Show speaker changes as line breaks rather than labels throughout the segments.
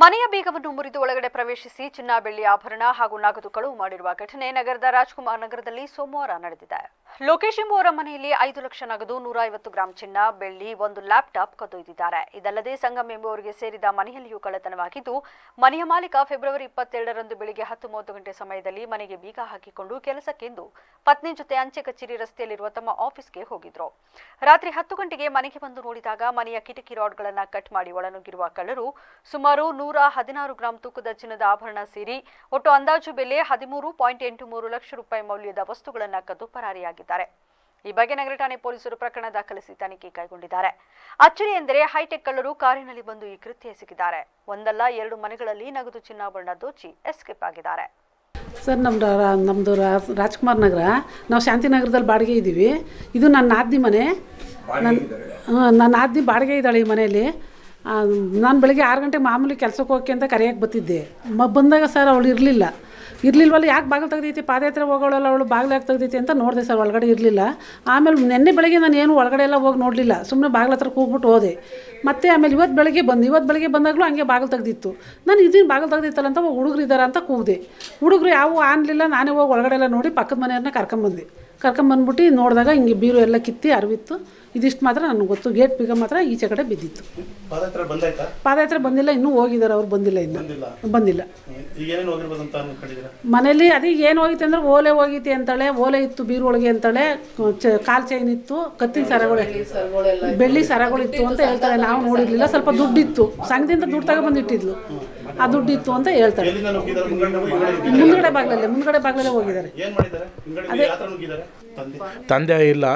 ಮನೆಯ ಬೀಗವನ್ನು ಮುರಿದು ಒಳಗಡೆ ಪ್ರವೇಶಿಸಿ ಚಿನ್ನ ಬೆಳ್ಳಿ ಆಭರಣ ಹಾಗೂ ನಗದು ಕಳುವು ಮಾಡಿರುವ ಘಟನೆ ನಗರದ ರಾಜ್ಕುಮಾರ್ ನಗರದಲ್ಲಿ ಸೋಮವಾರ ನಡೆದಿದೆ. ಲೋಕೇಶ್ ಎಂಬುವರ ಮನೆಯಲ್ಲಿ ಐದು ಲಕ್ಷ ನಗದು, ನೂರ ಐವತ್ತು ಗ್ರಾಂ ಚಿನ್ನ, ಬೆಳ್ಳಿ, ಒಂದು ಲ್ಯಾಪ್ಟಾಪ್ ಕದ್ದೊಯ್ದಿದ್ದಾರೆ. ಇದಲ್ಲದೆ ಸಂಗಮ್ ಎಂಬುವರಿಗೆ ಸೇರಿದ ಮನೆಯಲ್ಲಿಯೂ ಕಳ್ಳತನವಾಗಿದ್ದು, ಮನೆಯ ಮಾಲೀಕ ಫೆಬ್ರವರಿ ಇಪ್ಪತ್ತೆರಡರಂದು ಬೆಳಿಗ್ಗೆ ಹತ್ತು ಮೂವತ್ತು ಗಂಟೆ ಸಮಯದಲ್ಲಿ ಮನೆಗೆ ಬೀಗ ಹಾಕಿಕೊಂಡು ಕೆಲಸಕ್ಕೆಂದು ಪತ್ನಿ ಜೊತೆ ಅಂಚೆ ಕಚೇರಿ ರಸ್ತೆಯಲ್ಲಿರುವ ತಮ್ಮ ಆಫೀಸ್ಗೆ ಹೋಗಿದ್ರು. ರಾತ್ರಿ ಹತ್ತು ಗಂಟೆಗೆ ಮನೆಗೆ ಬಂದು ನೋಡಿದಾಗ ಮನೆಯ ಕಿಟಕಿ ರಾಡ್ಗಳನ್ನು ಕಟ್ ಮಾಡಿ ಒಳನುಗ್ಗಿರುವ ಕಳ್ಳರು ಸುಮಾರು ನೂರ ಹದಿನಾರು ಗ್ರಾಂ ತೂಕದ ಚಿನ್ನದ ಆಭರಣ ಸೇರಿ ಒಟ್ಟು ಅಂದಾಜು ಬೆಲೆ ಹದಿಮೂರು ಪಾಯಿಂಟ್ ಎಂಟು ಮೂರು ಲಕ್ಷ ರೂಪಾಯಿ ಮೌಲ್ಯದ ವಸ್ತುಗಳನ್ನು ಕದ್ದು ಪರಾರಿಯಾಗಿದ್ದಾರೆ. ಈ ಬಗ್ಗೆ ನಗರ ಠಾಣೆ ಪೊಲೀಸರು ಪ್ರಕರಣ ದಾಖಲಿಸಿ ತನಿಖೆ ಕೈಗೊಂಡಿದ್ದಾರೆ. ಅಚ್ಚರಿ ಎಂದರೆ ಹೈಟೆಕ್ ಕಳ್ಳರು ಕಾರಿನಲ್ಲಿ ಬಂದು ಈ ಕೃತ್ಯ ಎಸಗಿದ್ದಾರೆ. ಒಂದಲ್ಲ ಎರಡು ಮನೆಗಳಲ್ಲಿ ನಗದು ಚಿನ್ನಾಭರಣ ದೋಚಿ ಎಸ್ಕೇಪ್ ಆಗಿದ್ದಾರೆ.
ಸರ್ ನಮ್ಮದು ನಮ್ಮದು ರಾಜ್ಕುಮಾರ್ ನಗರ. ನಾವು ಶಾಂತಿನಗರದಲ್ಲಿ ಬಾಡಿಗೆ ಇದ್ದೀವಿ. ಇದು ನನ್ನ ನಾದ್ನಿ ಮನೆ. ನನ್ನ ಆದಿ ನನ್ನ ನಾದ್ನಿ ಬಾಡಿಗೆ ಇದ್ದಾಳೆ ಈ ಮನೆಯಲ್ಲಿ. ನಾನು ಬೆಳಗ್ಗೆ ಆರು ಗಂಟೆ ಮಾಮೂಲಿ ಕೆಲ್ಸಕ್ಕೆ ಹೋಗಕ್ಕೆ ಅಂತ ಕರೆಯಕ್ಕೆ ಬರ್ತಿದ್ದೆ ಮ, ಬಂದಾಗ ಸರ್ ಅವಳು ಇರಲಿಲ್ಲ. ಇರಲಿಲ್ವಲ್ಲ, ಯಾಕೆ ಬಾಗಿಲು ತೆಗ್ದೈತಿ? ಪಾದಯಾತ್ರೆ ಹೋಗೋಳಲ್ಲ ಅವಳು, ಬಾಗಿಲು ಯಾಕೆ ತೆಗ್ದೈತಿ ಅಂತ ನೋಡಿದೆ ಸರ್ ಒಳಗಡೆ ಇರಲಿಲ್ಲ. ಆಮೇಲೆ ನಿನ್ನೆ ಬೆಳಗ್ಗೆ ನಾನು ಏನು ಒಳಗಡೆ ಎಲ್ಲ ಹೋಗಿ ನೋಡಲಿಲ್ಲ. ಸುಮ್ಮನೆ ಬಾಗಿಲ ಹತ್ರ ಕೂಗ್ಬಿಟ್ಟು ಹೋದೆ. ಮತ್ತೆ ಆಮೇಲೆ ಇವತ್ತು ಬೆಳಗ್ಗೆ ಬಂದು ಇವತ್ತು ಬೆಳಗ್ಗೆ ಬಂದಾಗಲೂ ಹಂಗೆ ಬಾಗಿಲು ತೆಗ್ದಿತ್ತು. ನಾನು ಇದನ್ನು ಬಾಗಿಲು ತೆಗ್ದಿತ್ತಲ್ಲ ಅಂತ ಹುಡುಗರು ಇದ್ದಾರೆ ಅಂತ ಕೂಗಿದೆ. ಹುಡುಗರು ಯಾವ ಆನ್ಲಿಲ್ಲ, ನಾನೇ ಹೋಗಿ ಒಳಗಡೆ ಎಲ್ಲ ನೋಡಿ ಪಕ್ಕದ ಮನೆಯವ್ರನ್ನ ಕರ್ಕೊಂಬಂದೆ. ಕರ್ಕೊಂಬಂದ್ಬಿಟ್ಟು ನೋಡಿದಾಗ ಹಿಂಗೆ ಬೀರು ಎಲ್ಲ ಕಿತ್ತಿ ಅರಿವಿತ್ತು. ಇದಿಷ್ಟು ಮಾತ್ರ ನನಗೆ ಗೊತ್ತು. ಗೇಟ್ ಬೀಗ ಮಾತ್ರ ಈಚೆ ಕಡೆ ಬಿದ್ದಿತ್ತು.
ಪಾದಯಾತ್ರೆ
ಬಂದಿಲ್ಲ ಇನ್ನೂ ಹೋಗಿದ್ದಾರೆ ಅವ್ರು ಬಂದಿಲ್ಲ ಇನ್ನು.
ಬಂದಿಲ್ಲ.
ಮನೇಲಿ ಅದೇ ಏನು ಹೋಗಿತ್ತು ಅಂದ್ರೆ ಓಲೆ ಹೋಗಿತಿ ಅಂತಾಳೆ ಓಲೆ ಇತ್ತು ಬೀರೊಳಗೆ ಒಳಗೆ ಅಂತಾಳೆ ಚ ಕಾಲ್ ಚೈನ್ ಇತ್ತು ಕತ್ತಿನ ಸರಗಳು ಬೆಳ್ಳಿ ಸರಗಳಿತ್ತು ಅಂತ ಹೇಳ್ತಾಳೆ ನಾವು ನೋಡಿರ್ಲಿಲ್ಲ ಸ್ವಲ್ಪ ದುಡ್ಡಿತ್ತು. ಸಂಘದಿಂದ ದುಡ್ಡು ತಗೊಬಂದಿಟ್ಟಿದ್ಲು ಆ ದುಡ್ಡಿತ್ತು ಅಂತ
ಹೇಳ್ತಾರೆ.
ಮುಂದ್ಗಡೆ ಬಾಗ್ಲಲ್ಲೇ ಮುಂದ್ಗಡೆ ಬಾಗ್ಲಲ್ಲೇ ಹೋಗಿದ್ದಾರೆ.
ಅದೇ ತಂದೆ?
ತಂದೆ ಇಲ್ಲ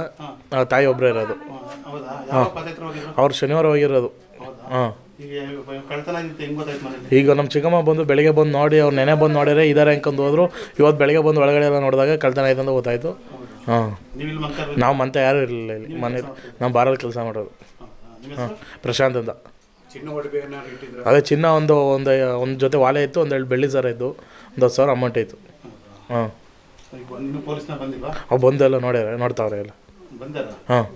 ಆ, ತಾಯಿ ಒಬ್ಬರೇ ಇರೋದು.
ಹಾ, ಹೌದಾ ಯಾವ ಪಾದಯಾತ್ರೆ ಹೋಗಿದ್ರು
ಅವ್ರು ಶನಿವಾರ ಹೋಗಿರೋದು.
ಹೌದಾ?
ಹಾಂ.
ಈಗ
ನಮ್ಮ ಚಿಕ್ಕಮ್ಮ ಬಂದು ಬೆಳಿಗ್ಗೆ ಬಂದು ನೋಡಿ ಅವ್ರು ನೆನೆ ಬಂದು ನೋಡಿದ್ರೆ ಇದಾರೆ ಅನ್ಕೊಂಡು ಹೋದ್ರು. ಇವತ್ತು ಬೆಳಿಗ್ಗೆ ಬಂದು ಒಳಗಡೆ ಎಲ್ಲ ನೋಡಿದಾಗ ಕಳ್ತನ ಆಯ್ತು ಅಂತ ಗೊತ್ತಾಯ್ತು. ಹಾಂ.
ನೀವು
ಮಂತ ಯಾರೂ ಇರಲಿಲ್ಲ ಇಲ್ಲಿ. ಮನೆ ನಾವು ಬಾರಲ್ಲಿ ಕೆಲಸ ಮಾಡೋದು. ಹಾಂ. ಪ್ರಶಾಂತ್ ಅಂತ. ಅದೇ ಚಿನ್ನ ಒಂದು ಒಂದು ಒಂದು ಜೊತೆ ವಾಲೆ ಇತ್ತು ಒಂದೆರಡು ಬೆಳ್ಳಿ ಸರ ಇತ್ತು ಒಂದು ಹತ್ತು ಸಾವಿರ ಅಮೌಂಟ್ ಇತ್ತು. ಹಾಂ. ಅವು ಬಂದೆಲ್ಲ ಎಲ್ಲ ನೋಡ್ಯಾರ ನೋಡ್ತಾವ್ರೆ ಎಲ್ಲ. ಹಾಂ.